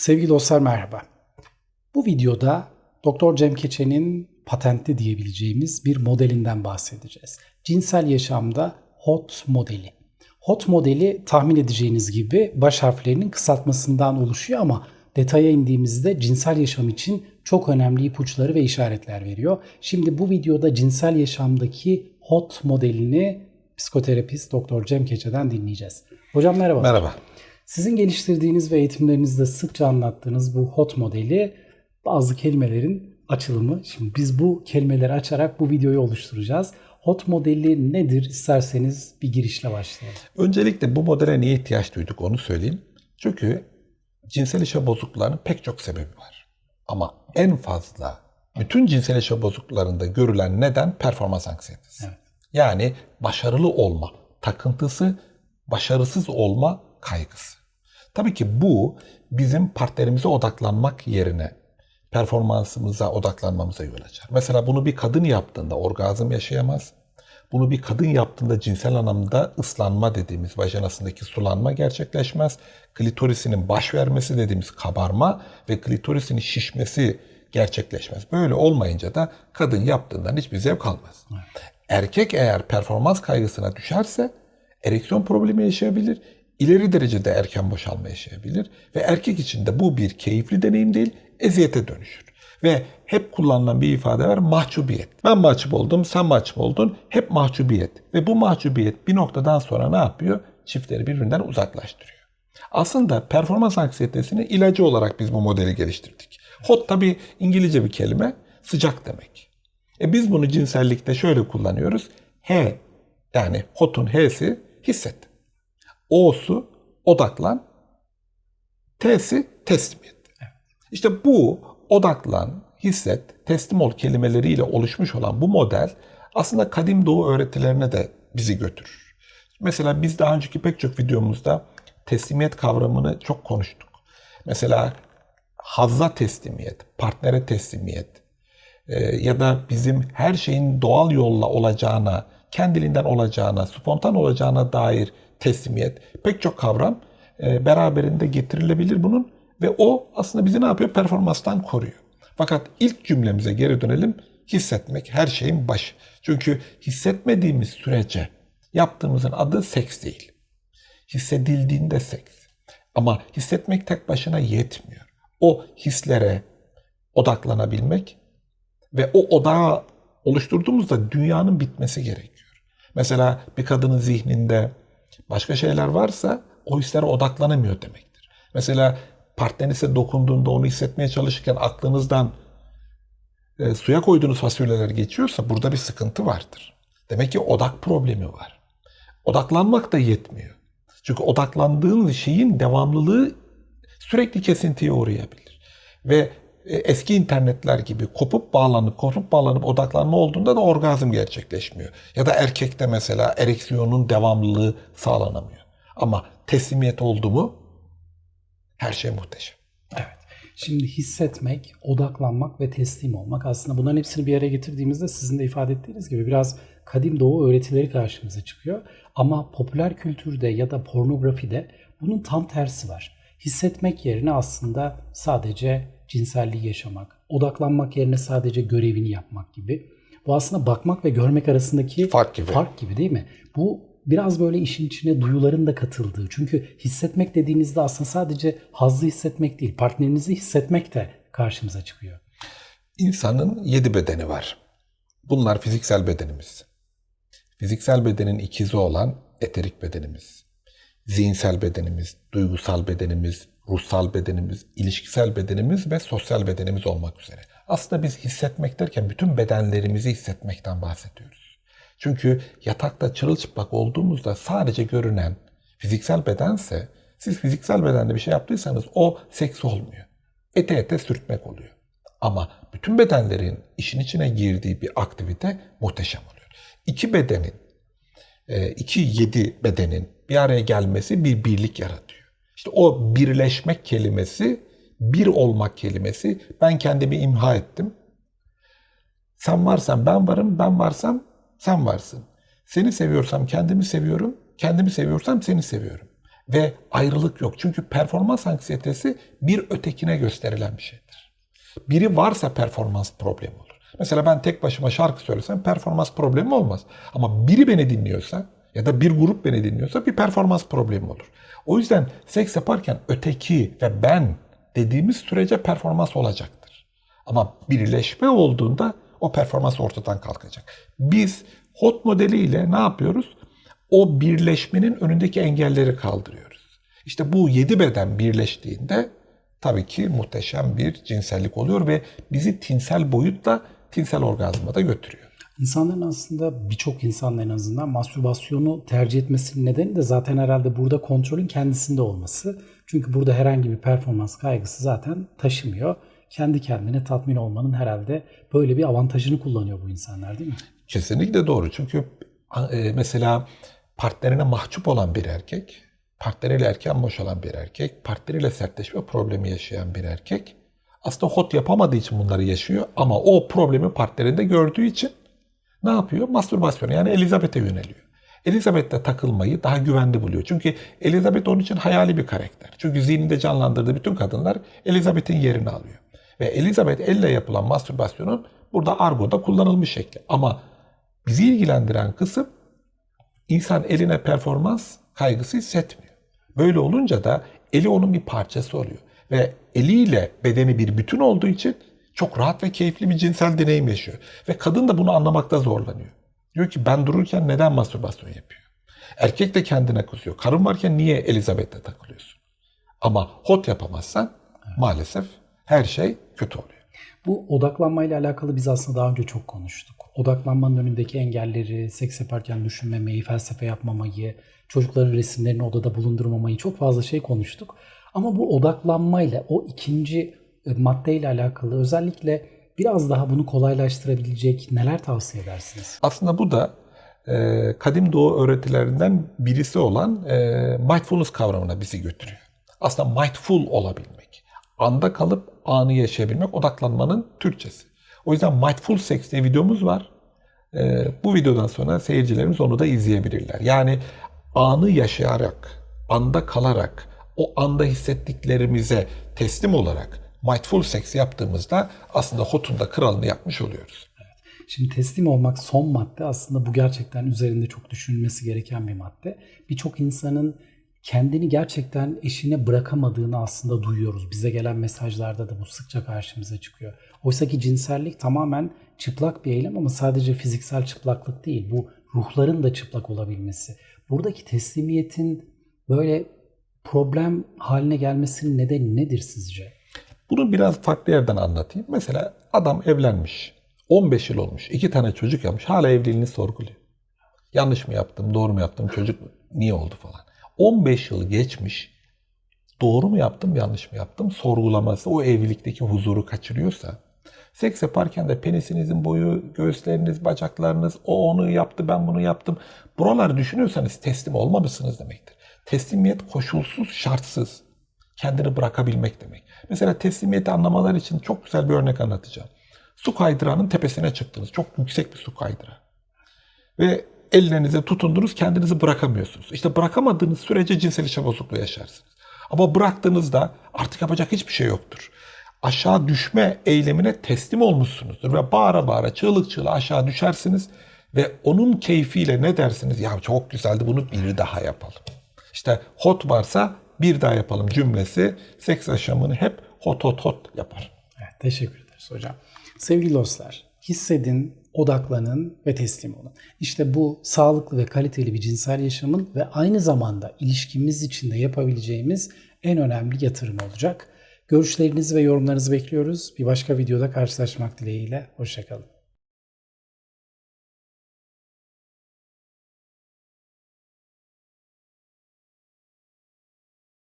Sevgili dostlar merhaba. Bu videoda Doktor Cem Keçe'nin patentli diyebileceğimiz bir modelinden bahsedeceğiz. Cinsel yaşamda HOT modeli. HOT modeli tahmin edeceğiniz gibi baş harflerinin kısaltmasından oluşuyor ama detaya indiğimizde cinsel yaşam için çok önemli ipuçları ve işaretler veriyor. Şimdi bu videoda cinsel yaşamdaki HOT modelini psikoterapist Doktor Cem Keçe'den dinleyeceğiz. Hocam merhaba. Merhaba. Sizin geliştirdiğiniz ve eğitimlerinizde sıkça anlattığınız bu HOT modeli bazı kelimelerin açılımı. Şimdi biz bu kelimeleri açarak bu videoyu oluşturacağız. HOT modeli nedir isterseniz bir girişle başlayalım. Öncelikle bu modele niye ihtiyaç duyduk onu söyleyeyim. Çünkü cinsel işe bozukluklarının pek çok sebebi var. Ama en fazla bütün cinsel işe bozukluklarında görülen neden performans anksiyetesi. Evet. Yani başarılı olma takıntısı, başarısız olma kaygısı. Tabii ki bu bizim partnerimize odaklanmak yerine performansımıza odaklanmamıza yol açar. Mesela bunu bir kadın yaptığında orgazm yaşayamaz. Bunu bir kadın yaptığında cinsel anlamda ıslanma dediğimiz vajinasındaki sulanma gerçekleşmez. Klitorisinin baş vermesi dediğimiz kabarma ve klitorisinin şişmesi gerçekleşmez. Böyle olmayınca da kadın yaptığından hiçbir zevk almaz. Erkek eğer performans kaygısına düşerse ereksiyon problemi yaşayabilir. İleri derecede erken boşalma yaşayabilir ve erkek için de bu bir keyifli deneyim değil, eziyete dönüşür. Ve hep kullanılan bir ifade var mahcubiyet. Ben mahcup oldum, sen mahcup oldun. Hep mahcubiyet. Ve bu mahcubiyet bir noktadan sonra ne yapıyor? Çiftleri birbirinden uzaklaştırıyor. Aslında performans anksiyetesinin ilacı olarak biz bu modeli geliştirdik. Hot tabi İngilizce bir kelime, sıcak demek. E biz bunu cinsellikte şöyle kullanıyoruz. H yani hot'un H'si hisset. O'su odaklan. T'si teslimiyet. İşte bu odaklan, hisset, teslim ol kelimeleriyle oluşmuş olan bu model aslında kadim doğu öğretilerine de bizi götürür. Mesela biz daha önceki pek çok videomuzda teslimiyet kavramını çok konuştuk. Mesela hazza teslimiyet, partnere teslimiyet ya da bizim her şeyin doğal yolla olacağına, kendiliğinden olacağına, spontan olacağına dair teslimiyet pek çok kavram e, beraberinde getirilebilir bunun ve o aslında bizi ne yapıyor? Performanstan koruyor. Fakat ilk cümlemize geri dönelim. Hissetmek her şeyin başı. Çünkü hissetmediğimiz sürece yaptığımızın adı seks değil. Hissedildiğinde seks. Ama hissetmek tek başına yetmiyor. O hislere odaklanabilmek ve o odağı oluşturduğumuzda dünyanın bitmesi gerekiyor. Mesela bir kadının zihninde başka şeyler varsa o hislere odaklanamıyor demektir. Mesela partnerinize dokunduğunda onu hissetmeye çalışırken aklınızdan e, suya koyduğunuz fasulyeler geçiyorsa burada bir sıkıntı vardır. Demek ki odak problemi var. Odaklanmak da yetmiyor. Çünkü odaklandığın şeyin devamlılığı sürekli kesintiye uğrayabilir. Ve eski internetler gibi kopup bağlanıp kopup bağlanıp odaklanma olduğunda da orgazm gerçekleşmiyor. Ya da erkekte mesela ereksiyonun devamlılığı sağlanamıyor. Ama teslimiyet oldu mu her şey muhteşem. Evet. Şimdi hissetmek, odaklanmak ve teslim olmak aslında bunların hepsini bir araya getirdiğimizde sizin de ifade ettiğiniz gibi biraz kadim doğu öğretileri karşımıza çıkıyor. Ama popüler kültürde ya da pornografide bunun tam tersi var. Hissetmek yerine aslında sadece cinselliği yaşamak, odaklanmak yerine sadece görevini yapmak gibi. Bu aslında bakmak ve görmek arasındaki Fark gibi. fark gibi değil mi? Bu biraz böyle işin içine duyuların da katıldığı. Çünkü hissetmek dediğinizde aslında sadece hazzı hissetmek değil, partnerinizi hissetmek de karşımıza çıkıyor. İnsanın yedi bedeni var. Bunlar fiziksel bedenimiz. Fiziksel bedenin ikizi olan eterik bedenimiz. Zihinsel bedenimiz, duygusal bedenimiz, ruhsal bedenimiz, ilişkisel bedenimiz ve sosyal bedenimiz olmak üzere. Aslında biz hissetmek derken bütün bedenlerimizi hissetmekten bahsediyoruz. Çünkü yatakta çırılçıplak olduğumuzda sadece görünen fiziksel bedense siz fiziksel bedende bir şey yaptıysanız o seks olmuyor. Ete ete sürtmek oluyor. Ama bütün bedenlerin işin içine girdiği bir aktivite muhteşem oluyor. İki bedenin, e, iki yedi bedenin bir araya gelmesi bir birlik yaratıyor. İşte o birleşmek kelimesi, bir olmak kelimesi ben kendimi imha ettim. Sen varsan ben varım, ben varsam sen varsın. Seni seviyorsam kendimi seviyorum, kendimi seviyorsam seni seviyorum. Ve ayrılık yok. Çünkü performans anksiyetesi bir ötekine gösterilen bir şeydir. Biri varsa performans problemi olur. Mesela ben tek başıma şarkı söylesem performans problemi olmaz. Ama biri beni dinliyorsa ya da bir grup beni dinliyorsa bir performans problemi olur. O yüzden seks yaparken öteki ve ben dediğimiz sürece performans olacaktır. Ama birleşme olduğunda o performans ortadan kalkacak. Biz HOT modeliyle ne yapıyoruz? O birleşmenin önündeki engelleri kaldırıyoruz. İşte bu yedi beden birleştiğinde tabii ki muhteşem bir cinsellik oluyor ve bizi tinsel boyutla tinsel orgazma da götürüyor. İnsanların aslında birçok insanın en azından mastürbasyonu tercih etmesinin nedeni de zaten herhalde burada kontrolün kendisinde olması. Çünkü burada herhangi bir performans kaygısı zaten taşımıyor. Kendi kendine tatmin olmanın herhalde böyle bir avantajını kullanıyor bu insanlar değil mi? Kesinlikle doğru. Çünkü e, mesela partnerine mahcup olan bir erkek, partneriyle erken boşalan bir erkek, partneriyle sertleşme problemi yaşayan bir erkek aslında hot yapamadığı için bunları yaşıyor ama o problemi partnerinde gördüğü için ne yapıyor? Mastürbasyona yani Elizabeth'e yöneliyor. Elizabeth'te takılmayı daha güvenli buluyor. Çünkü Elizabeth onun için hayali bir karakter. Çünkü zihninde canlandırdığı bütün kadınlar Elizabeth'in yerini alıyor. Ve Elizabeth elle yapılan mastürbasyonun burada argoda kullanılmış şekli. Ama bizi ilgilendiren kısım insan eline performans kaygısı hissetmiyor. Böyle olunca da eli onun bir parçası oluyor. Ve eliyle bedeni bir bütün olduğu için çok rahat ve keyifli bir cinsel deneyim yaşıyor. Ve kadın da bunu anlamakta zorlanıyor. Diyor ki ben dururken neden mastürbasyon yapıyor? Erkek de kendine kızıyor. Karın varken niye Elizabeth'le takılıyorsun? Ama hot yapamazsan maalesef her şey kötü oluyor. Bu odaklanmayla alakalı biz aslında daha önce çok konuştuk. Odaklanmanın önündeki engelleri, seks yaparken düşünmemeyi, felsefe yapmamayı, çocukların resimlerini odada bulundurmamayı çok fazla şey konuştuk. Ama bu odaklanmayla o ikinci maddeyle alakalı özellikle biraz daha bunu kolaylaştırabilecek neler tavsiye edersiniz? Aslında bu da e, kadim doğu öğretilerinden birisi olan e, mindfulness kavramına bizi götürüyor. Aslında mindful olabilmek, anda kalıp anı yaşayabilmek odaklanmanın Türkçesi. O yüzden Mindful Sex diye videomuz var. E, bu videodan sonra seyircilerimiz onu da izleyebilirler. Yani anı yaşayarak, anda kalarak, o anda hissettiklerimize teslim olarak mindful sex yaptığımızda aslında HOT'un da kralını yapmış oluyoruz. Şimdi teslim olmak son madde aslında bu gerçekten üzerinde çok düşünülmesi gereken bir madde. Birçok insanın kendini gerçekten eşine bırakamadığını aslında duyuyoruz. Bize gelen mesajlarda da bu sıkça karşımıza çıkıyor. Oysa ki cinsellik tamamen çıplak bir eylem ama sadece fiziksel çıplaklık değil. Bu ruhların da çıplak olabilmesi. Buradaki teslimiyetin böyle problem haline gelmesinin nedeni nedir sizce? Bunu biraz farklı yerden anlatayım. Mesela adam evlenmiş. 15 yıl olmuş. iki tane çocuk yapmış. Hala evliliğini sorguluyor. Yanlış mı yaptım, doğru mu yaptım, çocuk niye oldu falan. 15 yıl geçmiş. Doğru mu yaptım, yanlış mı yaptım sorgulaması o evlilikteki huzuru kaçırıyorsa seks yaparken de penisinizin boyu, göğüsleriniz, bacaklarınız o onu yaptı, ben bunu yaptım. Buraları düşünüyorsanız teslim olmamışsınız demektir. Teslimiyet koşulsuz, şartsız. Kendini bırakabilmek demek. Mesela teslimiyeti anlamalar için çok güzel bir örnek anlatacağım. Su kaydırağının tepesine çıktınız. Çok yüksek bir su kaydırağı. Ve ellerinize tutundunuz, kendinizi bırakamıyorsunuz. İşte bırakamadığınız sürece cinsel işe bozukluğu yaşarsınız. Ama bıraktığınızda artık yapacak hiçbir şey yoktur. Aşağı düşme eylemine teslim olmuşsunuzdur ve bağıra bağıra çığlık çığlığa aşağı düşersiniz ve onun keyfiyle ne dersiniz? Ya çok güzeldi bunu bir daha yapalım. İşte hot varsa bir daha yapalım cümlesi seks yaşamını hep hot hot hot yapar. Evet, teşekkür ederiz hocam. Sevgili dostlar, hissedin, odaklanın ve teslim olun. İşte bu sağlıklı ve kaliteli bir cinsel yaşamın ve aynı zamanda ilişkimiz için de yapabileceğimiz en önemli yatırım olacak. Görüşlerinizi ve yorumlarınızı bekliyoruz. Bir başka videoda karşılaşmak dileğiyle. Hoşçakalın.